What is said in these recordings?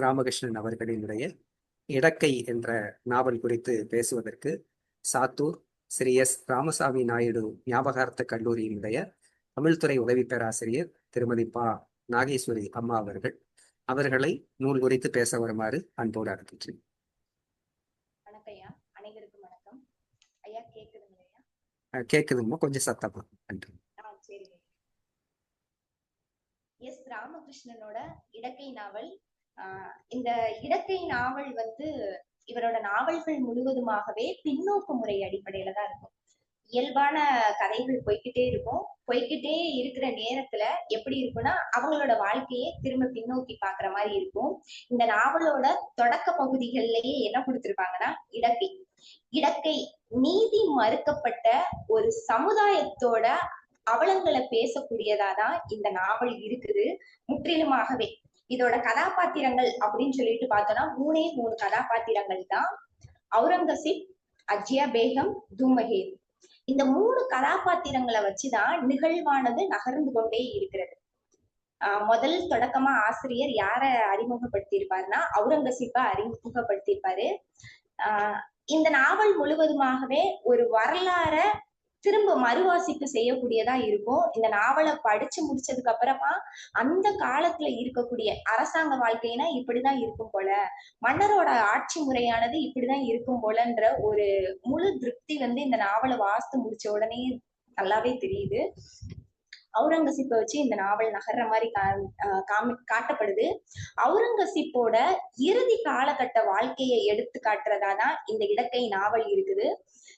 ராமகிருஷ்ணன் அவர்களினுடைய இடக்கை என்ற நாவல் குறித்து பேசுவதற்கு சாத்தூர் ஸ்ரீ எஸ். ராமசாமி நாயுடு ஞாபகார்த்த கல்லூரியினுடைய தமிழ்துறை உதவி பேராசிரியர் திருமதி பா. நாகேஸ்வரி அம்மா அவர்கள். அவர்களை நூல் குறித்து பேச வருமாறு அன்போடு அழைக்கின்றேன். வணக்கம் அனைவருக்கும் வணக்கம். ஐயா கேக்குதுங்க கொஞ்சம் சத்தமா. நன்றி. எஸ். ராமகிருஷ்ணனோட இடக்கை நாவல் இந்த இடக்கை நாவல் வந்து இவரோட நாவல்கள் முழுவதுமாகவே பின்னோக்கு முறை அடிப்படையில தான் இருக்கும். இயல்பான கதைகள் போய்கிட்டே இருக்கும். போய்கிட்டே இருக்கிற நேரத்துல எப்படி இருக்கும்னா அவங்களோட வாழ்க்கையே திரும்ப பின்னோக்கி பாக்குற மாதிரி இருக்கும். இந்த நாவலோட தொடக்க பகுதிகள்லயே என்ன கொடுத்திருப்பாங்கன்னா இடக்கை. இடக்கை நீதி மறுக்கப்பட்ட ஒரு சமுதாயத்தோட அவலங்களை பேசக்கூடியதாதான் இந்த நாவல் இருக்குது. முற்றிலுமாகவே இதோட கதாபாத்திரங்கள் அப்படின்னு சொல்லிட்டு பார்த்தோம்னா மூணே மூணு கதாபாத்திரங்கள் தான். அவுரங்கசீப் அஜ்யா பேகம் தூமகேது இந்த மூணு கதாபாத்திரங்களை வச்சுதான் நிகழ்வானது நகர்ந்து கொண்டே இருக்கிறது. ஆஹ் முதல் தொடக்கமா ஆசிரியர் யார அறிமுகப்படுத்தியிருப்பாருன்னா அவுரங்கசீப்பை அறிமுகப்படுத்தியிருப்பாரு. ஆஹ் இந்த நாவல் முழுவதுமாகவே ஒரு வரலாற திரும்ப மறுவாசிப்பு செய்யக்கூடியதா இருக்கும். இந்த நாவலை படிச்சு முடிச்சதுக்கு அப்புறமா அந்த காலத்துல இருக்கக்கூடிய அரசாங்க வாழ்க்கைனா இப்படிதான் இருக்கும் போல. மன்னரோட ஆட்சி முறையானது இப்படிதான் இருக்கும் போலன்ற ஒரு முழு திருப்தி வந்து இந்த நாவலை வாசித்து முடிச்ச உடனே நல்லாவே தெரியுது. அவுரங்கசீப்பை வச்சு இந்த நாவல் நகர்ற மாதிரி காமி காட்டப்படுது. அவுரங்கசீப்போட இறுதி காலகட்ட வாழ்க்கையை எடுத்து காட்டுறதா தான் இந்த இடக்கை நாவல் இருக்குது.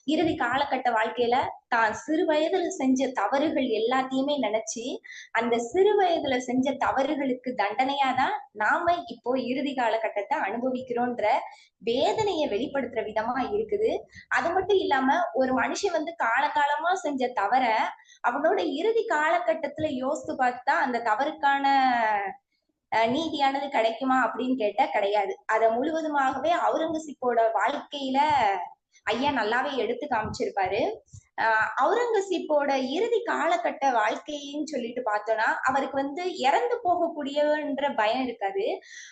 இறுதி காலகட்ட வாழ்க்கையில தான் சிறு வயதுல செஞ்ச தவறுகள் எல்லாத்தையுமே நினைச்சு அந்த சிறு வயதுல செஞ்ச தவறுகளுக்கு தண்டனையா தான் நாம இப்போ இறுதி காலகட்டத்தை அனுபவிக்கிறோன்ற வேதனையை வெளிப்படுத்துற விதமா இருக்குது. அது மட்டும் இல்லாம ஒரு மனுஷன் வந்து காலகாலமா செஞ்ச தவற அவனோட இறுதி காலகட்டத்துல யோசித்து பார்த்தா அந்த தவறுக்கான நீதியானது கிடைக்குமா அப்படின்னு கேட்டா கிடையாது. அத முழுவதுமாகவே அவுரங்கசீப்போட வாழ்க்கையில ஐயா நல்லாவே எடுத்து காமிச்சிருப்பாரு. ஆஹ் அவுரங்கசீப்போட இறுதி காலகட்ட வாழ்க்கைன்னு சொல்லிட்டு பார்த்தோம்னா அவருக்கு வந்து இறந்து போகக்கூடியன்ற பயம் இருக்காது.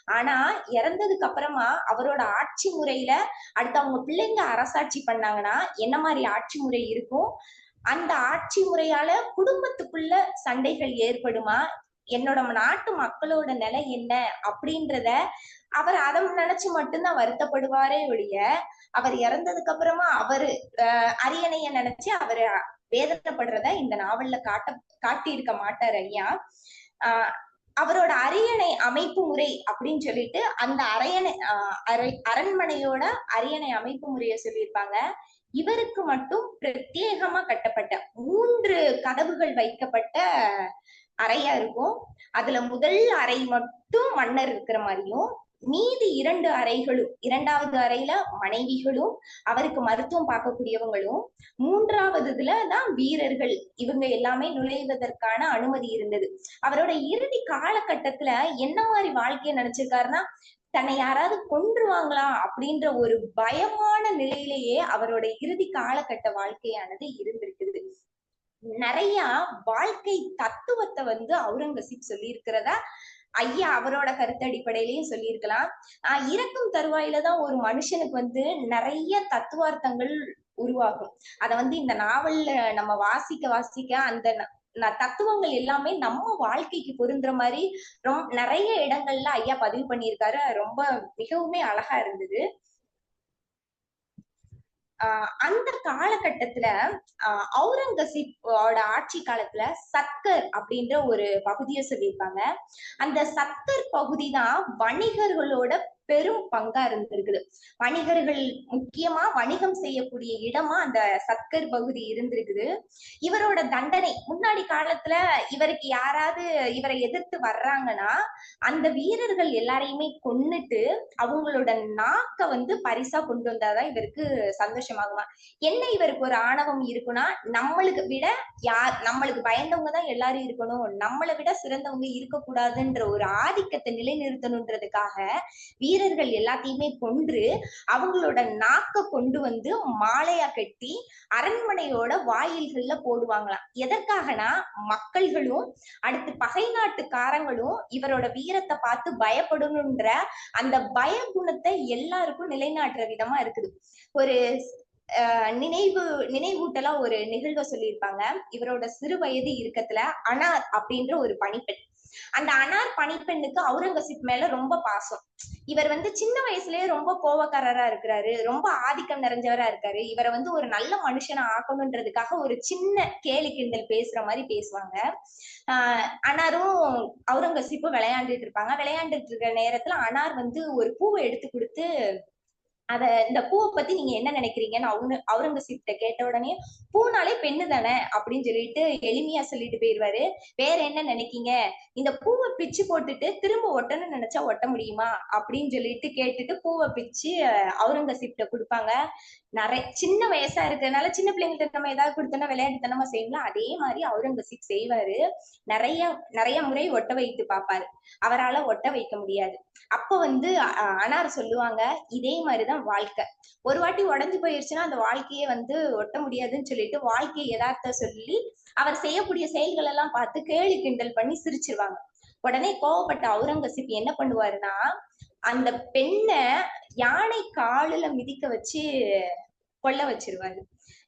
ஆனா இறந்ததுக்கு அப்புறமா அவரோட ஆட்சி முறையில அடுத்து அவங்க பிள்ளைங்க அரசாட்சி பண்ணாங்கன்னா என்ன மாதிரி ஆட்சி முறை இருக்கும்? அந்த ஆட்சி முறையால குடும்பத்துக்குள்ள சண்டைகள் ஏற்படுமா? என்னோட நாட்டு மக்களோட நிலை என்ன அப்படின்றத அவர் அதை நினைச்சு மட்டும்தான் வருத்தப்படுவாரே ஒழிய அவர் இறந்ததுக்கு அப்புறமா அவரு அஹ், அரியணைய நினைச்சு அவரு வேதனைப்படுறத இந்த நாவல்ல காட்ட காட்டியிருக்க மாட்டார் ஐயா. ஆஹ் அவரோட அரியணை அமைப்பு முறை அப்படின்னு சொல்லிட்டு அந்த அரியணை ஆஹ் அரை அரண்மனையோட அரியணை அமைப்பு முறையை சொல்லியிருப்பாங்க. இவருக்கு மட்டும் பிரத்யேகமா கட்டப்பட்ட மூன்று கதவுகள் வைக்கப்பட்ட அறையா இருக்கும். அதுல முதல் அறை மட்டும் மன்னர் இருக்கிற மாதிரியும் மீதி இரண்டு அறைகளும் இரண்டாவது அறையில மனைவிகளும் அவருக்கு மருத்துவம் பார்க்கக்கூடியவங்களும் மூன்றாவது இதுல தான் வீரர்கள். இவங்க எல்லாமே நுழைவதற்கான அனுமதி இருந்தது. அவரோட இறுதி காலகட்டத்துல என்ன மாதிரி வாழ்க்கையை நினைச்சிருக்காருன்னா தன்னை யாராவது கொன்றுவாங்களா அப்படின்ற ஒரு பயமான நிலையிலேயே அவரோட இறுதி காலகட்ட வாழ்க்கையானது இருந்திருக்கு. நிறைய வாழ்க்கை தத்துவத்தை வந்து அவுரங்கசீப் சொல்லி இருக்கிறதா ஐயா அவரோட கருத்து அடிப்படையிலயும் சொல்லியிருக்கலாம். ஆஹ் இறக்கும் தருவாயில தான் ஒரு மனுஷனுக்கு வந்து நிறைய தத்துவார்த்தங்கள் உருவாகும். அத வந்து இந்த நாவல்ல நம்ம வாசிக்க வாசிக்க அந்த ந- தத்துவங்கள் எல்லாமே நம்ம வாழ்க்கைக்கு பொருந்துற மாதிரி ரொம்ப நிறைய இடங்கள்ல ஐயா பதிவு பண்ணியிருக்காரு. ரொம்ப மிகவுமே அழகா இருந்தது. அந்த காலகட்டத்துல ஆஹ் அவுரங்கசீப்போட ஆட்சி காலத்துல சத்கர் அப்படின்ற ஒரு பகுதியை சொல்லியிருப்பாங்க. அந்த சத்கர் பகுதி தான் வணிகர்களோட பெரும் பங்கா இருந்திருக்குது. வணிகர்கள் முக்கியமா வணிகம் செய்யக்கூடிய இடமா அந்த சத்கர் பகுதி இருந்திருக்குது. இவரோட தண்டனை முன்னாடி காலத்துல இவருக்கு யாராவது இவரை எதிர்த்து வர்றாங்கன்னா அந்த வீரர்கள் எல்லாரையுமே கொன்னுட்டு அவங்களோட நாக்க வந்து பரிசா கொண்டு வந்தாதான் இவருக்கு சந்தோஷமாகுமா? என்ன இவருக்கு ஒரு ஆணவம் இருக்குன்னா நம்மளுக்கு விட யார் நம்மளுக்கு பயந்தவங்க தான் எல்லாரும் இருக்கணும். நம்மளை விட சிறந்தவங்க இருக்கக்கூடாதுன்ற ஒரு ஆதிக்கத்தை நிலைநிறுத்தணுன்றதுக்காக வீர வீரர்கள் எல்லாத்தையுமே கொன்று அவங்களோட நாக்க கொண்டு வந்து மாலையா கட்டி அரண்மனையோட வாயில்கள்ல போடுவாங்களாம். எதற்காகனா மக்கள்களும் அடுத்து பகை நாட்டுக்காரங்களும் இவரோட வீரத்தை பார்த்து பயப்படணுன்ற அந்த பய குணத்தை எல்லாருக்கும் நிலைநாட்டுற விதமா இருக்குது. ஒரு நினைவு நினைவூட்டலா ஒரு நிகழ்வை சொல்லியிருப்பாங்க. இவரோட சிறு வயது இருக்கத்துல அனார் அப்படின்ற ஒரு பணிப்பெண். அந்த அனார் பணிப்பெண்ணுக்கு அவுரங்கசீப் மேல ரொம்ப பாசம். இவர் வந்து சின்ன வயசுலயே ரொம்ப கோவக்காரரா இருக்கிறாரு ரொம்ப ஆதிக்கம் நிறைஞ்சவரா இருக்காரு. இவரை வந்து ஒரு நல்ல மனுஷனை ஆக்கணுன்றதுக்காக ஒரு சின்ன கேலி கிண்டல் பேசுற மாதிரி பேசுவாங்க. ஆஹ் அனாரும் அவுரங்கசீப்பும் விளையாண்டுட்டு இருப்பாங்க. விளையாண்டுட்டு இருக்கிற நேரத்துல அனார் வந்து ஒரு பூவை எடுத்து கொடுத்து அத இந்த பூவை பத்தி நீங்க என்ன நினைக்கிறீங்கன்னு அவங்க அவுரங்கசீப்ட கேட்ட உடனே பூனாலே பெண்ணு தானே? அப்படின்னு சொல்லிட்டு எளிமையா சொல்லிட்டு போயிருவாரு. வேற என்ன நினைக்கீங்க? இந்த பூவை பிச்சு போட்டுட்டு திரும்ப ஒட்டணும்னு நினைச்சா ஒட்ட முடியுமா? அப்படின்னு சொல்லிட்டு கேட்டுட்டு பூவை பிச்சு அவுரங்கசீப்ட கொடுப்பாங்க. நிறைய சின்ன வயசா இருக்கிறதுனால சின்ன பிள்ளைங்கள்ட்ட நம்ம ஏதாவது கொடுத்தோம்னா விளையாட்டுத்தனமா செய்யலாம் அதே மாதிரி அவுரங்கசீப் செய்வாரு. நிறைய நிறைய முறை ஒட்ட வைத்து பார்ப்பாரு அவரால ஒட்ட வைக்க முடியாது. அப்ப வந்து அனார் சொல்லுவாங்க இதே மாதிரிதான் வாழ்க்கை. ஒரு வாட்டி உடஞ்சு போயிருச்சுன்னா அந்த வாழ்க்கையே வந்து ஒட்ட முடியாதுன்னு சொல்லிட்டு வாழ்க்கையை யதார்த்த சொல்லி அவர் செய்யக்கூடிய செயல்கள் எல்லாம் பார்த்து கேலி கிண்டல் பண்ணி சிரிச்சிருவாங்க. உடனே கோவப்பட்ட அவுரங்கசீப் என்ன பண்ணுவாருன்னா அந்த பெண்ணை யானை காலுல மிதிக்க வச்சு கொல்ல வச்சிருவாரு.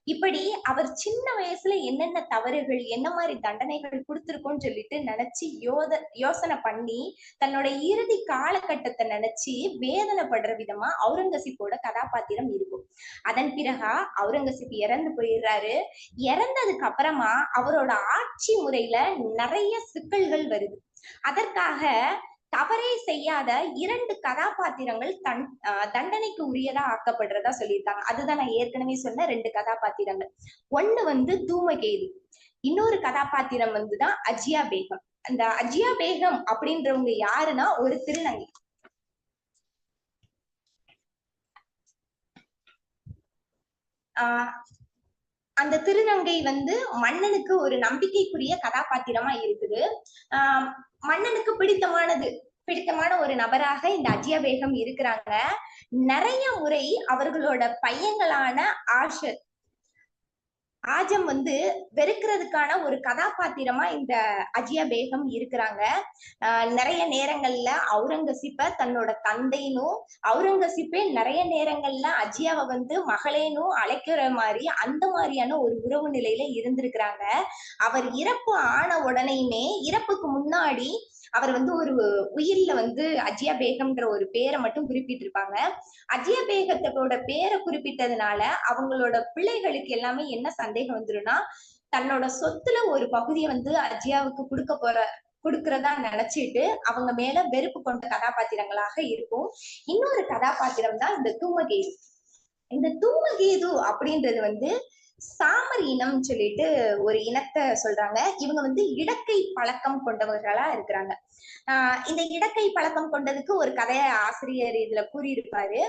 இப்படி அவர் சின்ன வயசுல என்னென்ன தவறுகள் என்ன மாதிரி தண்டனைகள் கொடுத்துருக்கோம்னு சொல்லிட்டு நினைச்சு யோத யோசனை பண்ணி தன்னோட இறுதி காலகட்டத்தை நினைச்சு வேதனைப்படுற விதமா அவுரங்கசீப்போட கதாபாத்திரம் இருக்கும். அதன் பிறகா அவுரங்கசீப் இறந்து போயிடுறாரு. இறந்ததுக்கு அப்புறமா அவரோட ஆட்சி முறையில நிறைய சிக்கல்கள் வருது. அதற்காக தவறே செய்யாத இரண்டு கதாபாத்திரங்கள் தன் ஆஹ் தண்டனைக்கு உரியதா ஆக்கப்படுறதா சொல்லியிருக்காங்க. அதுதான் நான் ஏற்கனவே சொன்ன ரெண்டு கதாபாத்திரங்கள். ஒண்ணு வந்து தூமகேது. இன்னொரு கதாபாத்திரம் வந்துதான் அஜியா பேகம். அந்த அஜியா பேகம் அப்படின்றவங்க யாருன்னா ஒரு திருநங்கை. ஆஹ் அந்த திருநங்கை வந்து மன்னனுக்கு ஒரு நம்பிக்கைக்குரிய கதாபாத்திரமா இருக்குது. ஆஹ் மன்னனுக்கு பிடித்தமானது பிடித்தமான ஒரு நபராக இந்த அஜியா பேகம் இருக்கிறாங்க. நிறைய முறை அவர்களோட பையங்களான ஆஷர் ஆஜம் வந்து வெறுக்கிறதுக்கான ஒரு கதாபாத்திரமா இந்த அஜியா பேகம் இருக்கிறாங்க. ஆஹ் நிறைய நேரங்கள்ல அவுரங்கசீப்ப தன்னோட தந்தைனும் அவுரங்கசீப்பே நிறைய நேரங்கள்ல அஜியாவை வந்து மகளேனும் அழைக்கிற மாதிரி அந்த மாதிரியான ஒரு உறவு நிலையில இருந்திருக்கிறாங்க. அவர் இறப்பு ஆன உடனேயுமே இறப்புக்கு முன்னாடி அவர் வந்து ஒரு உயிர்ல வந்து அஜியா பேகம்ன்ற ஒரு பேரை மட்டும் குறிப்பிட்டிருப்பாங்க. அஜியா பேகத்தோட பேரை குறிப்பிட்டதுனால அவங்களோட பிள்ளைகளுக்கு எல்லாமே என்ன சந்தேகம் வந்துரும்னா தன்னோட சொத்துல ஒரு பகுதியை வந்து அஜியாவுக்கு கொடுக்க போற கொடுக்கறதா நினைச்சிட்டு அவங்க மேல வெறுப்பு கொண்ட கதாபாத்திரங்களாக இருக்கும். இன்னொரு கதாபாத்திரம் தான் இந்த தூமகேது. இந்த தூமகேது அப்படின்றது வந்து சாமர் இனம் சொல்லிட்டு ஒரு இனத்தை சொல்றாங்க. இவங்க வந்து இடக்கை பழக்கம் கொண்டவர்களா இருக்கிறாங்க. ஆஹ் இந்த இடக்கை பழக்கம் கொண்டதுக்கு ஒரு கதைய ஆசிரியர் இதுல கூறியிருப்பாரு.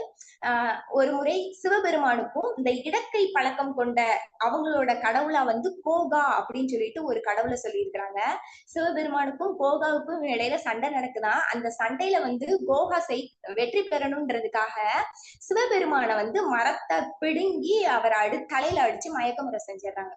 ஆஹ் ஒரு முறை சிவபெருமானுக்கும் இந்த இடக்கை பழக்கம் கொண்ட அவங்களோட கடவுளா வந்து கோகா அப்படின்னு சொல்லிட்டு ஒரு கடவுளை சொல்லியிருக்கிறாங்க. சிவபெருமானுக்கும் கோகாவுக்கும் இடையில சண்டை நடக்குதான். அந்த சண்டையில வந்து கோகா செய் வெற்றி பெறணும்ன்றதுக்காக சிவபெருமான வந்து மரத்தை பிடுங்கி அவர் அடு தலையில அடிச்சு மயக்கமுறை செஞ்சிடறாங்க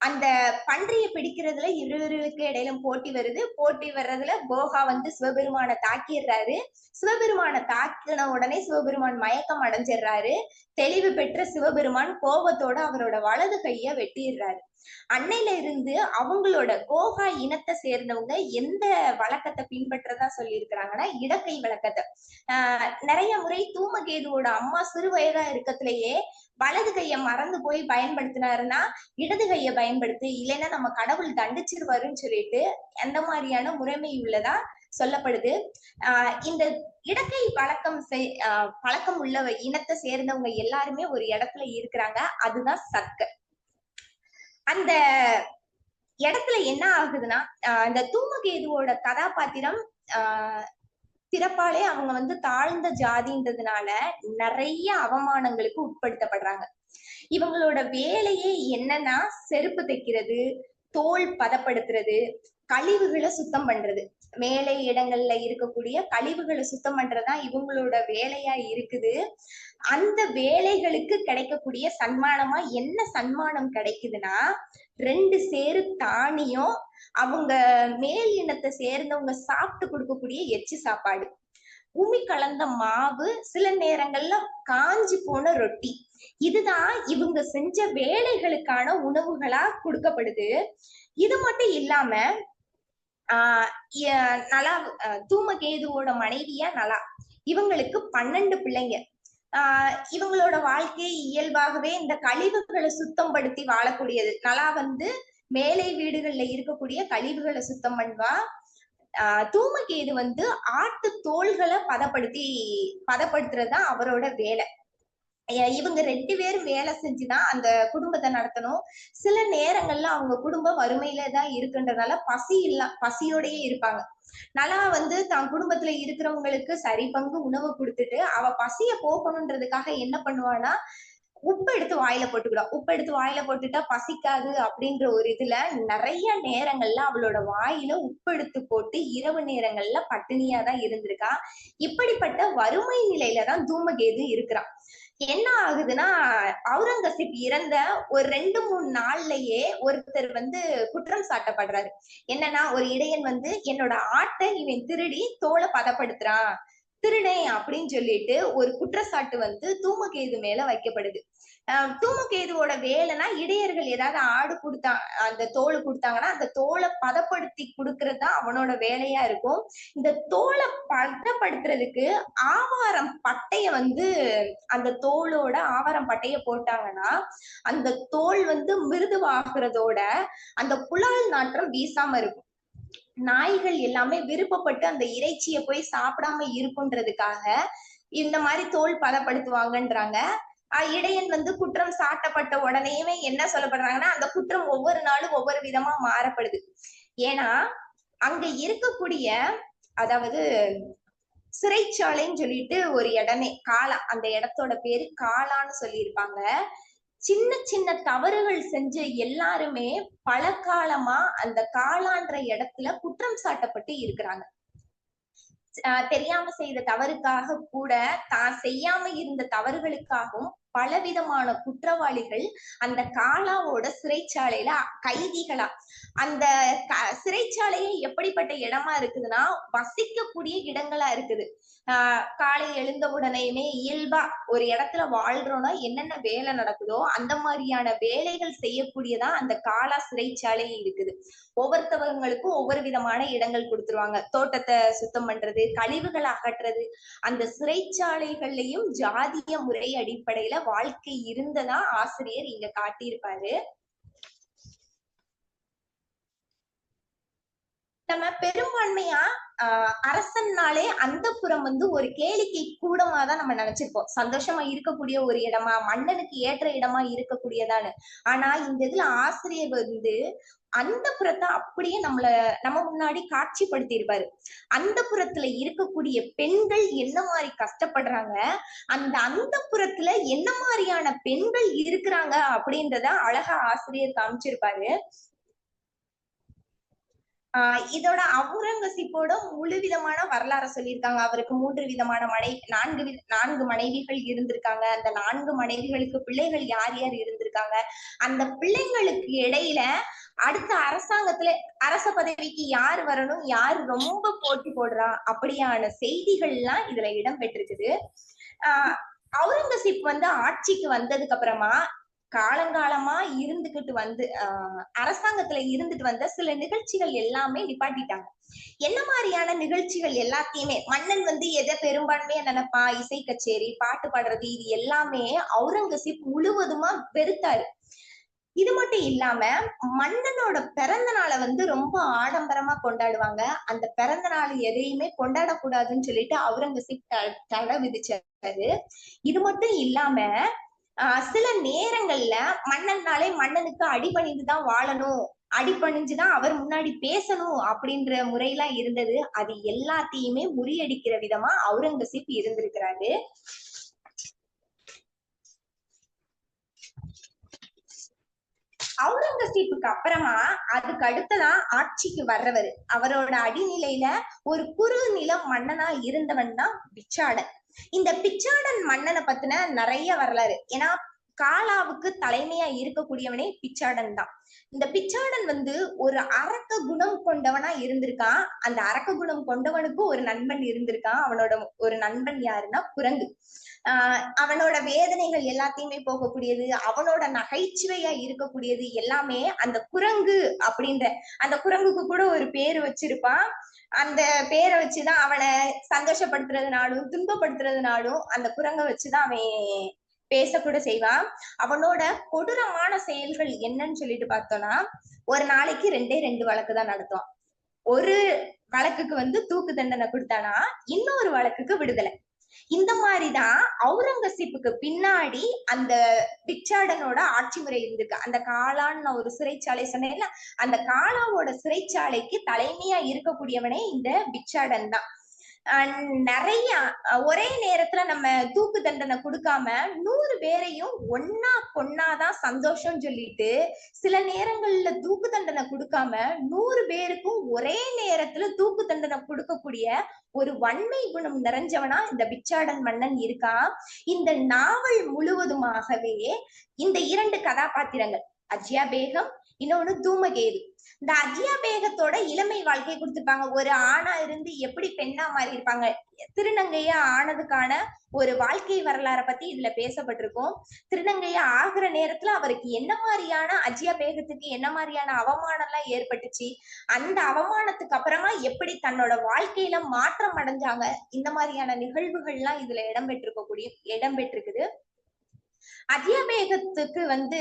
அந்த பன்றியை பிடிக்கிறதுல இருவருக்கு இடையில போட்டி வருது. போட்டி வர்றதுல கோகா வந்து சிவபெருமான தாக்கிடுறாரு சிவபெருமான தாக்கின உடனே சிவபெருமான் மயக்கம் அடைஞ்சிடுறாரு தெளிவு பெற்ற சிவபெருமான் கோபத்தோட அவரோட வலது கைய வெட்டிடுறாரு அன்னையில இருந்து அவங்களோட கோகா இனத்தை சேர்ந்தவங்க எந்த வழக்கத்தை பின்பற்றதா சொல்லியிருக்கிறாங்கன்னா இடக்கை வழக்கத்தை. ஆஹ் நிறைய முறை தூமகேதுவோட அம்மா சிறு வயதா இருக்கத்திலேயே வலது கையை மறந்து போய் பயன்படுத்தினாருன்னா இடது கையை பயன்படுத்து இல்லைன்னா நம்ம கடவுள் தண்டிச்சிருவாருன்னு சொல்லிட்டு அந்த மாதிரியான முறைமை உள்ளதா சொல்லப்படுது. ஆஹ் இந்த இடக்கை பழக்கம் செய் ஆஹ் பழக்கம் உள்ள இனத்தை சேர்ந்தவங்க எல்லாருமே ஒரு இடத்துல இருக்கிறாங்க. அதுதான் சர்க்க. அந்த இடத்துல என்ன ஆகுதுன்னா ஆஹ் இந்த தூமகேதுவோட கதாபாத்திரம் ஆஹ் பிறப்பாலே அவங்க வந்து தாழ்ந்த ஜாதின்றதுனால நிறைய அவமானங்களுக்கு உட்படுத்தப்படுறாங்க. இவங்களோட வேலையே என்னன்னா செருப்பு தைக்கிறது தோல் பதப்படுத்துறது கழிவுகளை சுத்தம் பண்றது. மேலை இடங்கள்ல இருக்கக்கூடிய கழிவுகளை சுத்தம் பண்றதுதான் இவங்களோட வேலையா இருக்குது. அந்த வேலைகளுக்கு கிடைக்கக்கூடிய சன்மானமா என்ன சன்மானம் கிடைக்குதுன்னா ரெண்டு சேரு தானியம் அவங்க மேல் இனத்தை சேர்ந்தவங்க சாப்பிட்டு கொடுக்கக்கூடிய எச்சு சாப்பாடு. உமி கலந்த மாவு சில நேரங்கள்ல காஞ்சி போன ரொட்டி. இதுதான் இவங்க செஞ்ச வேலைகளுக்கான உணவுகளா கொடுக்கப்படுது. இது மட்டும் இல்லாம ஆஹ் நலா அஹ் தூமகேதுவோட மனைவியா நலா. இவங்களுக்கு பன்னெண்டு பிள்ளைங்க. ஆஹ் இவங்களோட வாழ்க்கை இயல்பாகவே இந்த கழிவுகளை சுத்தம் படுத்தி வாழக்கூடியது. நலா வந்து மேலை வீடுகள்ல இருக்கக்கூடிய கழிவுகளை சுத்தம் பண்ணுவா தூமகேது வந்து ஆட்டு தோள்களை பதப்படுத்தி பதப்படுத்துறதுதான் அவரோட வேலை. இவங்க ரெண்டு பேரும் வேலை செஞ்சுதான் அந்த குடும்பத்தை நடத்தணும். சில நேரங்கள்ல அவங்க குடும்பம் வறுமையில தான் இருக்குன்றதுனால பசி இல்ல பசியோடயே இருப்பாங்க. நல்லா வந்து தான் குடும்பத்துல இருக்கிறவங்களுக்கு சரி பங்கு உணவு கொடுத்துட்டு அவ பசிய போகணுன்றதுக்காக என்ன பண்ணுவானா உப்பு எடுத்து வாயில போட்டுக்கிடும் உப்பு எடுத்து வாயில போட்டுட்டா பசிக்காது அப்படின்ற ஒரு இதுல நிறைய நேரங்கள்ல அவளோட வாயில உப்பு எடுத்து போட்டு இரவு நேரங்கள்ல பட்டினியா தான் இருந்திருக்கா. இப்படிப்பட்ட வறுமை நிலையில தான் தூமகேது இருக்கிறான் என்ன ஆகுதுன்னா அவுரங்கசீப் இறந்த ஒரு ரெண்டு மூணு நாள்லயே ஒருத்தர் வந்து குற்றம் சாட்டப்படுறாரு. என்னன்னா ஒரு இடையன் வந்து என்னோட ஆட்டை இவன் திருடி தோலை பதப்படுத்துறான். திருடேன் அப்படின்னு சொல்லிட்டு ஒரு குற்றச்சாட்டு வந்து தூமகேது மேல வைக்கப்படுது. தூமகேதுவோட வேலைனா இடையர்கள் ஏதாவது ஆடு கொடுத்தா அந்த தோல் கொடுத்தாங்கன்னா அந்த தோலை பதப்படுத்தி கொடுக்கறது தான் அவனோட வேலையா இருக்கும். இந்த தோலை பதப்படுத்துறதுக்கு ஆவாரம் பட்டைய வந்து அந்த தோலோட ஆவாரம் பட்டைய போட்டாங்கன்னா அந்த தோல் வந்து மிருதுவாகிறதோட அந்த புலால் நாற்றம் வீசாம இருக்கும். நாய்கள் எல்லாமே விருப்பப்பட்டு அந்த இறைச்சியை போய் சாப்பிடாம இருக்குன்றதுக்காக இந்த மாதிரி தோல் பதப்படுத்துவாங்கன்றாங்க. இடையன் வந்து குற்றம் சாட்டப்பட்ட உடனேயுமே என்ன சொல்லப்படுறாங்கன்னா அந்த குற்றம் ஒவ்வொரு நாளும் ஒவ்வொரு விதமா மாறப்படுது. ஏன்னா அங்க இருக்கக்கூடிய அதாவது சிறைச்சாலைன்னு சொல்லிட்டு ஒரு இடமே காலா அந்த இடத்தோட பேரு காலான்னு சொல்லியிருப்பாங்க. சின்ன சின்ன தவறுகள் செஞ்ச எல்லாருமே பல காலமா அந்த காலான்ற இடத்துல குற்றம் சாட்டப்பட்டு இருக்கிறாங்க. தெரியாம செய்த தவறுக்காக கூட தான் செய்யாம இருந்த தவறுகளுக்காகவும் பலவிதமான குற்றவாளிகள் அந்த காலாவோட சிறைச்சாலையில கைதிகளா. அந்த க- சிறைச்சாலையே எப்படிப்பட்ட இடமா இருக்குதுன்னா வசிக்கக்கூடிய இடங்களா இருக்குது. ஆஹ் காலை எழுந்த உடனேயுமே இயல்பா ஒரு இடத்துல வாழ்றோம்னா என்னென்ன வேலை நடக்குதோ அந்த மாதிரியான வேலைகள் செய்யக்கூடியதா அந்த காலா சிறைச்சாலை இருக்குது. ஒவ்வொருத்தவங்களுக்கும் ஒவ்வொரு விதமான இடங்கள் கொடுத்துருவாங்க. தோட்டத்தை சுத்தம் பண்றது கழிவுகளை அகற்றுறது அந்த சிறைச்சாலைகள்லயும் ஜாதிய முறை அடிப்படையில வாழ்க்கை இருந்ததா ஆசிரியர் இங்க காட்டியிருப்பாரு. நம்ம பெரும்பான்மையா ஆஹ் அரசன்னாலே அந்த புறம் வந்து ஒரு கேளிக்கை கூடமா தான் நம்ம நினைச்சிருப்போம். சந்தோஷமா இருக்கக்கூடிய ஒரு இடமா மன்னனுக்கு ஏற்ற இடமா இருக்கக்கூடியதான்னு. ஆனா இந்த இதுல ஆசிரியர் வந்து அந்த புறத்தை அப்படியே நம்மள நம்ம முன்னாடி காட்சிப்படுத்தி இருப்பாரு அந்த புறத்துல இருக்கக்கூடிய பெண்கள் என்ன மாதிரி கஷ்டப்படுறாங்க அந்த அந்த புறத்துல என்ன மாதிரியான பெண்கள் இருக்கிறாங்க அப்படின்றத அழகா ஆசிரியர் காமிச்சிருப்பாரு. இதோட அவுரங்கசீப்போட முழு விதமான வரலாறை சொல்லியிருக்காங்க. அவருக்கு மூன்று விதமான மனை நான்கு வி- நான்கு மனைவிகள் இருந்திருக்காங்க. அந்த நான்கு மனைவிகளுக்கு பிள்ளைகள் யார் யார் இருந்திருக்காங்க? அந்த பிள்ளைங்களுக்கு இடையில அடுத்த அரசாங்கத்துல அரச பதவிக்கு யார் வரணும் யார் ரொம்ப போட்டி போடுறா அப்படியான செய்திகள்லாம் இதுல இடம் பெற்றிருக்குது. ஆஹ் அவுரங்கசீப் வந்து ஆட்சிக்கு வந்ததுக்கு அப்புறமா காலங்காலமா இருந்துகிட்டு வந்து ஆஹ் அரசாங்கத்துல இருந்துட்டு வந்த சில நிகழ்ச்சிகள் எல்லாமே நிப்பாட்டிட்டாங்க. என்ன மாதிரியான நிகழ்ச்சிகள் எல்லாத்தையுமே மன்னன் வந்து எதை பெரும்பான்மையா நினைப்பா? இசை கச்சேரி பாட்டு பாடுறது இது எல்லாமே அவுரங்கசீப் முழுவதுமா வெறுத்தாரு. இது மட்டும் இல்லாம மன்னனோட பிறந்த நாளை வந்து ரொம்ப ஆடம்பரமா கொண்டாடுவாங்க. அந்த பிறந்த நாள் எதையுமே கொண்டாடக்கூடாதுன்னு சொல்லிட்டு அவுரங்கசீப் தடை விதிச்சாரு. இது மட்டும் இல்லாம சில நேரங்கள்ல மன்னன்னாலே மன்னனுக்கு அடிபணிந்துதான் வாழணும். அடிபணிஞ்சுதான் அவர் முன்னாடி பேசணும் அப்படின்ற முறையெல்லாம் இருந்தது. அது எல்லாத்தையுமே முறியடிக்கிற விதமா அவுரங்கசீப் இருந்திருக்கிறாரு. அவுரங்கசீப்புக்கு அப்புறமா அதுக்கு அடுத்ததான் ஆட்சிக்கு வர்றவர். அவரோட அடிநிலையில ஒரு குறு நிலம் மன்னனா இருந்தவன் தான் பிச்சாடன். இந்த பிச்சாடன் மன்னனை பத்தின நிறைய வரலாறு. ஏன்னா காலாவுக்கு தலைமையா இருக்கக்கூடியவனே பிச்சாடன் தான். இந்த பிச்சாடன் வந்து ஒரு அரக்க குணம் கொண்டவனா இருந்திருக்கான். அந்த அரக்க குணம் கொண்டவனுக்கும் ஒரு நண்பன் இருந்திருக்கான். அவனோட ஒரு நண்பன் யாருன்னா குரங்கு. ஆஹ் அவனோட வேதனைகள் எல்லாத்தையுமே போகக்கூடியது அவனோட நகைச்சுவையா இருக்கக்கூடியது எல்லாமே அந்த குரங்கு அப்படின்ற அந்த குரங்குக்கு கூட ஒரு பேரு வச்சிருப்பான். அந்த பேரை வச்சுதான் அவனை சந்தோஷப்படுத்துறதுனாலும் துன்பப்படுத்துறதுனாலும் அந்த குரங்க வச்சுதான் அவன் பேசக்கூட செய்வான் அவனோட கொடூரமான செயல்கள் என்னன்னு சொல்லிட்டு பார்த்தோம்னா ஒரு நாளைக்கு ரெண்டே ரெண்டு வழக்கு தான் நடத்துவான் ஒரு வழக்குக்கு வந்து தூக்கு தண்டனை கொடுத்தானா இன்னொரு வழக்குக்கு விடுதலை. இந்த மாதிரிதான் அவுரங்கசீப்புக்கு பின்னாடி அந்த பிச்சாடனோட ஆட்சி முறை இருந்திருக்கு. அந்த காளான்னு நான் ஒரு சிறைச்சாலை சொன்னேன்ல அந்த காளாவோட சிறைச்சாலைக்கு தலைமையா இருக்கக்கூடியவனே இந்த பிச்சாடன் தான். நிறைய ஒரே நேரத்துல நம்ம தூக்கு தண்டனை கொடுக்காம நூறு பேரையும் ஒன்னா கொன்னாதான் சந்தோஷம் சொல்லிட்டு சில நேரங்கள்ல தூக்கு தண்டனை கொடுக்காம நூறு பேருக்கும் ஒரே நேரத்துல தூக்கு தண்டனை கொடுக்கக்கூடிய ஒரு வன்மை குணம் நிறைஞ்சவனா இந்த பிச்சாடன் மன்னன் இருக்கான் இந்த நாவல் முழுவதுமாகவே இந்த இரண்டு கதாபாத்திரங்கள் அஜ்யா பேகம் இன்னொன்னு தூமகேது. இந்த அஜியா பேகத்தோட இளமை வாழ்க்கை கொடுத்திருப்பாங்க. ஒரு ஆணா இருந்து எப்படி பெண்ணா மாறி இருப்பாங்க திருநங்கையா ஆனதுக்கான ஒரு வாழ்க்கை வரலாற பத்தி இதுல பேசப்பட்டிருக்கும். திருநங்கையா ஆகுற நேரத்துல அவருக்கு என்ன மாதிரியான அஜியா பேகத்துக்கு என்ன மாதிரியான அவமானம் எல்லாம் ஏற்பட்டுச்சு? அந்த அவமானத்துக்கு அப்புறமா எப்படி தன்னோட வாழ்க்கையில மாற்றம் அடைஞ்சாங்க? இந்த மாதிரியான நிகழ்வுகள்லாம் இதுல இடம்பெற்றிருக்கக்கூடிய இடம்பெற்றிருக்குது. அஜ்யாபேகத்துக்கு வந்து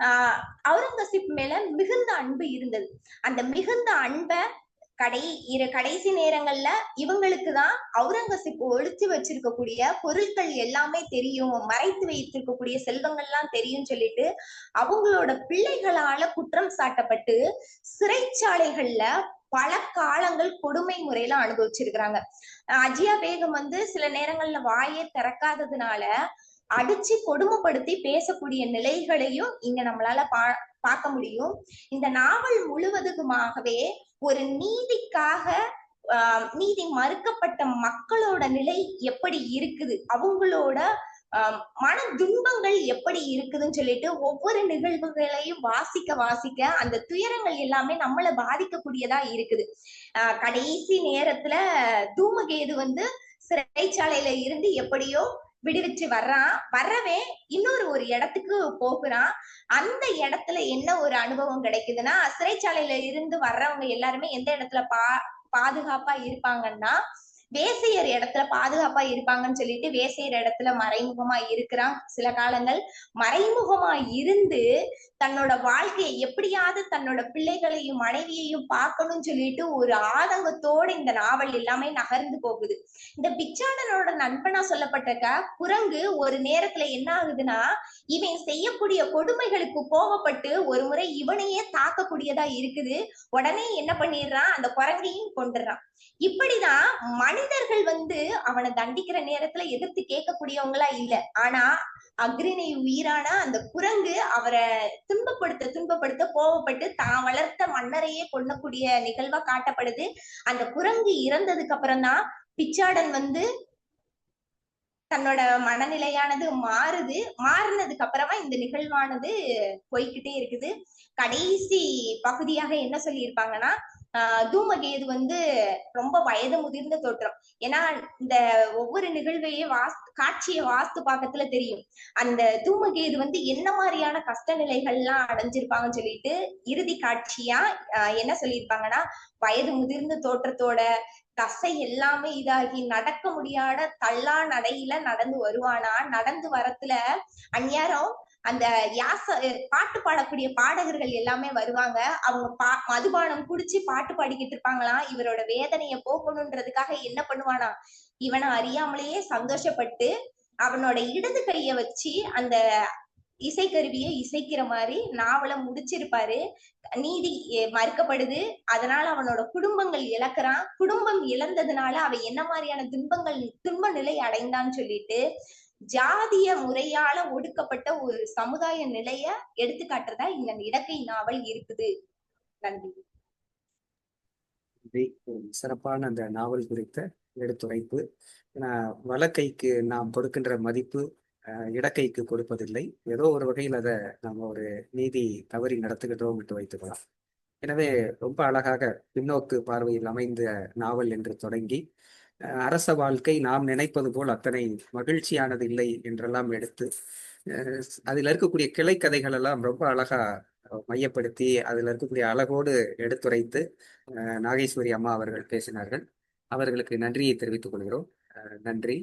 ஆஹ் அவுரங்கசீப் மேல மிகுந்த அன்பு இருந்தது. அந்த மிகுந்த அன்பை கடை இரு கடைசி நேரங்கள்ல இவங்களுக்கு தான் அவுரங்கசீப் ஒழிச்சு வச்சிருக்கக்கூடிய பொருட்கள் எல்லாமே தெரியும் மறைத்து வைத்திருக்கக்கூடிய செல்வங்கள்லாம் தெரியும் சொல்லிட்டு அவங்களோட பிள்ளைகளால குற்றம் சாட்டப்பட்டு சிறைச்சாலைகள்ல பல காலங்கள் கொடுமை முறையில அனுபவிச்சிருக்கிறாங்க. அஜியா பேகம் வந்து சில நேரங்கள்ல வாயே திறக்காததுனால அடிச்சு கொடுமைப்படுத்தி பேசக்கூடிய நிலைகளையும் இங்க நம்மளால பா பார்க்க முடியும். இந்த நாவல் முழுவதுக்குமாகவே ஒரு நீதிக்காக ஆஹ் நீதி மறுக்கப்பட்ட மக்களோட நிலை எப்படி இருக்குது? அவங்களோட மன துன்பங்கள் எப்படி இருக்குதுன்னு சொல்லிட்டு ஒவ்வொரு நிகழ்வுகளையும் வாசிக்க வாசிக்க அந்த துயரங்கள் எல்லாமே நம்மள பாதிக்கக்கூடியதா இருக்குது. ஆஹ் கடைசி நேரத்துல தூமகேது வந்து சிறைச்சாலையில இருந்து எப்படியோ விடுவிச்சு வர்றான். வரவே இன்னொரு ஒரு இடத்துக்கு போகிறான். அந்த இடத்துல என்ன ஒரு அனுபவம் கிடைக்குதுன்னா சிறைச்சாலையில இருந்து வர்றவங்க எல்லாருமே எந்த இடத்துல பா பாதுகாப்பா இருப்பாங்கன்னா வேசையர் இடத்துல பாதுகாப்பா இருப்பாங்கன்னு சொல்லிட்டு வேசையர் இடத்துல மறைமுகமா இருக்கிறான் சில காலங்கள். மறைமுகமா இருந்து தன்னோட வாழ்க்கையை எப்படியாவது தன்னோட பிள்ளைகளையும் மனைவியையும் பார்க்கணும்னு சொல்லிட்டு ஒரு ஆதங்கத்தோட இந்த நாவல் எல்லாமே நகர்ந்து போகுது. இந்த பிச்சாண்டனோட நண்பனா சொல்லப்பட்டிருக்க குரங்கு ஒரு நேரத்துல என்ன ஆகுதுன்னா இவன் செய்யக்கூடிய கொடுமைகளுக்கு கோபப்பட்டு ஒரு முறை இவனையே தாக்கக்கூடியதா இருக்குது. உடனே என்ன பண்ணிடுறான்? அந்த குரங்கையும் கொண்டுறான் இப்படிதான் பாண்டர்கள் வந்து அவனை தண்டிக்கிற நேரத்துல எதிர்த்து கேட்கக்கூடியவங்களா இல்ல. ஆனா அக்ரிணை உயிரான அந்த குரங்கு அவரை துன்பப்படுத்த துன்பப்படுத்த கோவப்பட்டு தான் வளர்த்த மன்னரையே கொல்லக்கூடிய நிகழ்வா காட்டப்படுது. அந்த குரங்கு இறந்ததுக்கு அப்புறம் தான் பிச்சாடன் வந்து தன்னோட மனநிலையானது மாறுது. மாறினதுக்கு அப்புறமா இந்த நிகழ்வானது போய்கிட்டே இருக்குது. கடைசி பகுதியாக என்ன சொல்லியிருப்பாங்கன்னா தூமகேது வந்து ரொம்ப வயது முதிர்ந்த தோற்றம். ஏன்னா இந்த ஒவ்வொரு நிகழ்வையும் வாஸ்து காட்சியை வாஸ்து பாக்கத்துல தெரியும். அந்த தூமகேது வந்து என்ன மாதிரியான கஷ்ட நிலைகள்லாம் அடைஞ்சிருப்பாங்கன்னு சொல்லிட்டு இறுதி காட்சியா என்ன சொல்லியிருப்பாங்கன்னா வயது முதிர்ந்த தோற்றத்தோட தசை எல்லாமே இதாகி நடக்க முடியாத தள்ளா நடையில நடந்து வருவானா? நடந்து வரத்துல அந்நேரம் அந்த யாச பாட்டு பாடக்கூடிய பாடகர்கள் எல்லாமே வருவாங்க. அவங்க பா மதுபானம் குடிச்சு பாட்டு பாடிக்கிட்டு இருப்பாங்களாம் இவரோட வேதனையை போக்கணுன்றதுக்காக என்ன பண்ணுவானா? இவனை அறியாமலேயே சந்தோஷப்பட்டு அவனோட இடது கைய வச்சு அந்த இசைக்கருவியை இசைக்கிற மாதிரி நாவல முடிச்சிருப்பாரு. நீதி மறுக்கப்படுது. அதனால அவனோட குடும்பங்கள் இழக்கிறான். குடும்பம் இழந்ததுனால அவன் என்ன மாதிரியான துன்பங்கள் துன்ப நிலை அடைந்தான்னு சொல்லிட்டு ஜாதிய முறையால ஒடுக்கப்பட்ட ஒரு சமுதாய நிலைய எடுத்துக்காட்டுறதா இந்த இடக்கை நாவல் இருக்குது. நன்றி. ஒரு சிறப்பான அந்த நாவல் குறித்த எடுத்துரைப்பு ஏன்னா வலக்கைக்கு நாம் கொடுக்கின்ற மதிப்பு அஹ், இடக்கைக்கு கொடுப்பதில்லை. ஏதோ ஒரு வகையில் அதை நாம் ஒரு நீதி தவறி நடத்துகின்றோம் என்று வைத்துக்கலாம் எனவே ரொம்ப அழகாக பின்னோக்கு பார்வையில் அமைந்த நாவல் என்று தொடங்கி அரச வாழ்க்கை நாம் நினைப்பது போல் அத்தனை மகிழ்ச்சியானது இல்லை என்றெல்லாம் எடுத்து அதில் இருக்கக்கூடிய கிளை கதைகள் எல்லாம் ரொம்ப அழகா மையப்படுத்தி அதில் இருக்கக்கூடிய அழகோடு எடுத்துரைத்து நாகேஸ்வரி அம்மா அவர்கள் பேசினார்கள். அவர்களுக்கு நன்றியை தெரிவித்துக் கொள்கிறோம். நன்றி.